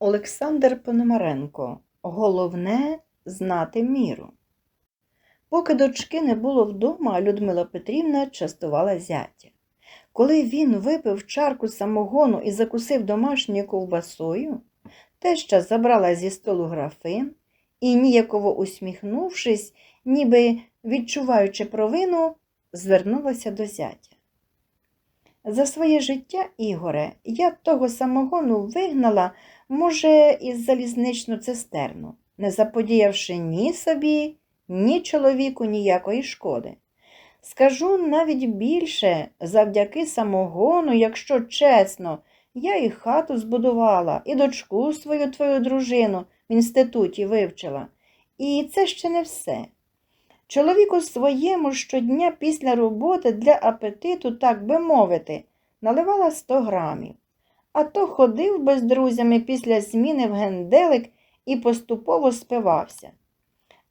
Олександр Пономаренко. Головне знати міру. Поки дочки не було вдома, Людмила Петрівна частувала зятя. Коли він випив чарку самогону і закусив домашньою ковбасою, теща забрала зі столу графин і, ніяково усміхнувшись, ніби відчуваючи провину, звернулася до зятя. За своє життя, Ігоре, я того самогону вигнала, може, із залізничну цистерну, не заподіявши ні собі, ні чоловіку ніякої шкоди. Скажу навіть більше, завдяки самогону, якщо чесно, я і хату збудувала, і дочку свою твою дружину в інституті вивчила. І це ще не все. Чоловіку своєму щодня після роботи для апетиту, так би мовити, наливала 100 грамів. А то ходив би з друзями після зміни в генделик і поступово спивався.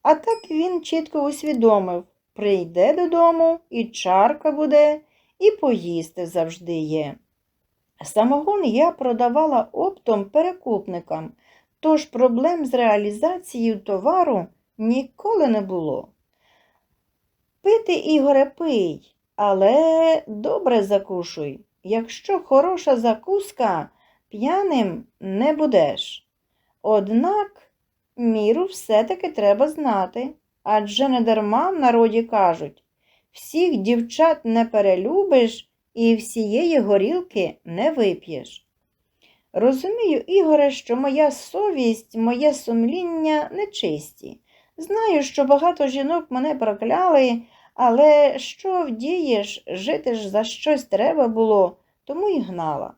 А так він чітко усвідомив прийде додому, і чарка буде, і поїсти завжди є. Самогон я продавала оптом перекупникам, тож проблем з реалізацією товару ніколи не було. Пити, Ігоре, пий, але добре закушуй. Якщо хороша закуска, п'яним не будеш. Однак міру все-таки треба знати, адже недарма в народі кажуть всіх дівчат не перелюбиш і всієї горілки не вип'єш. Розумію, Ігоре, що моя совість, моє сумління нечисті. Знаю, що багато жінок мене прокляли, але що вдієш, жити ж за щось треба було, тому і гнала.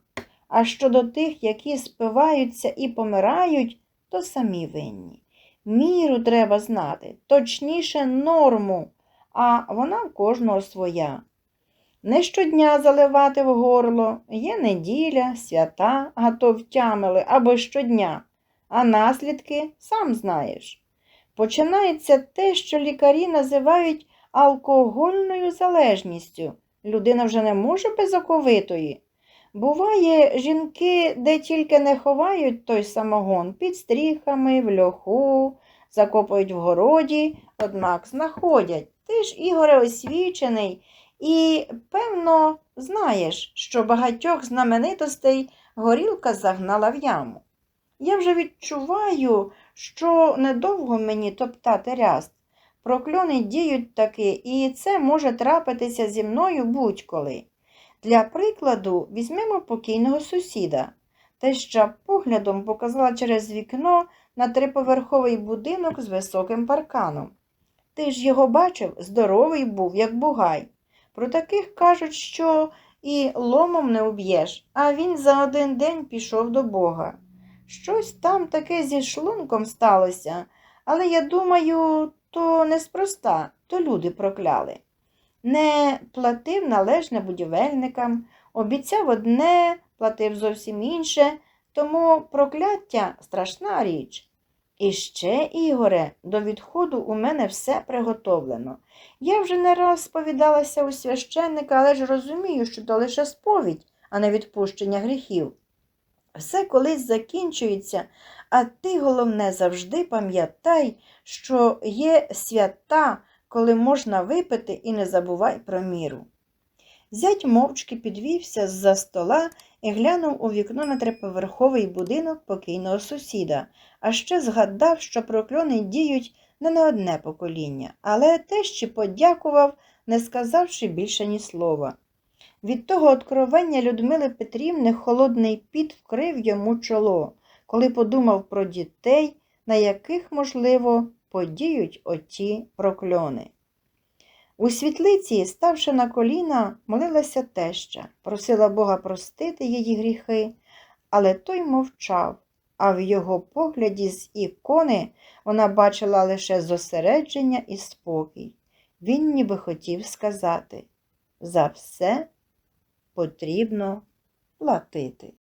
А щодо тих, які спиваються і помирають, то самі винні. Міру треба знати, точніше норму, а вона в кожного своя. Не щодня заливати в горло, є неділя, свята, а то втямили або щодня, а наслідки сам знаєш. Починається те, що лікарі називають алкогольною залежністю. Людина вже не може без оковитої. Буває, жінки, де тільки не ховають той самогон під стріхами, в льоху, закопують в городі, однак знаходять. Ти ж, Ігоре, освічений, і, певно, знаєш, що багатьох знаменитостей горілка загнала в яму. Я вже відчуваю, що недовго мені топтати ряст. Прокльони діють таки, і це може трапитися зі мною будь-коли. Для прикладу, візьмемо покійного сусіда. Теща поглядом показала через вікно на триповерховий будинок з високим парканом. Ти ж його бачив, здоровий був, як бугай. Про таких кажуть, що і ломом не уб'єш, а він за один день пішов до Бога. Щось там таке зі шлунком сталося, але я думаю, то неспроста, то люди прокляли. Не платив належне будівельникам, обіцяв одне, платив зовсім інше, тому прокляття страшна річ. І ще, Ігоре, до відходу у мене все приготовлено. Я вже не раз сповідалася у священника, але ж розумію, що то лише сповідь, а не відпущення гріхів. Все колись закінчується, а ти, головне, завжди пам'ятай, що є свята, коли можна випити і не забувай про міру. Зять мовчки підвівся з-за стола і глянув у вікно на триповерховий будинок покійного сусіда, а ще згадав, що прокльони діють не на одне покоління, але теж подякував, не сказавши більше ні слова. Від того откровення Людмили Петрівни холодний піт вкрив йому чоло, коли подумав про дітей, на яких, можливо, подіють оті прокльони. У світлиці, ставши на коліна, молилася теща, просила Бога простити її гріхи, але той мовчав, а в його погляді з ікони вона бачила лише зосередження і спокій. Він ніби хотів сказати за все потрібно платити.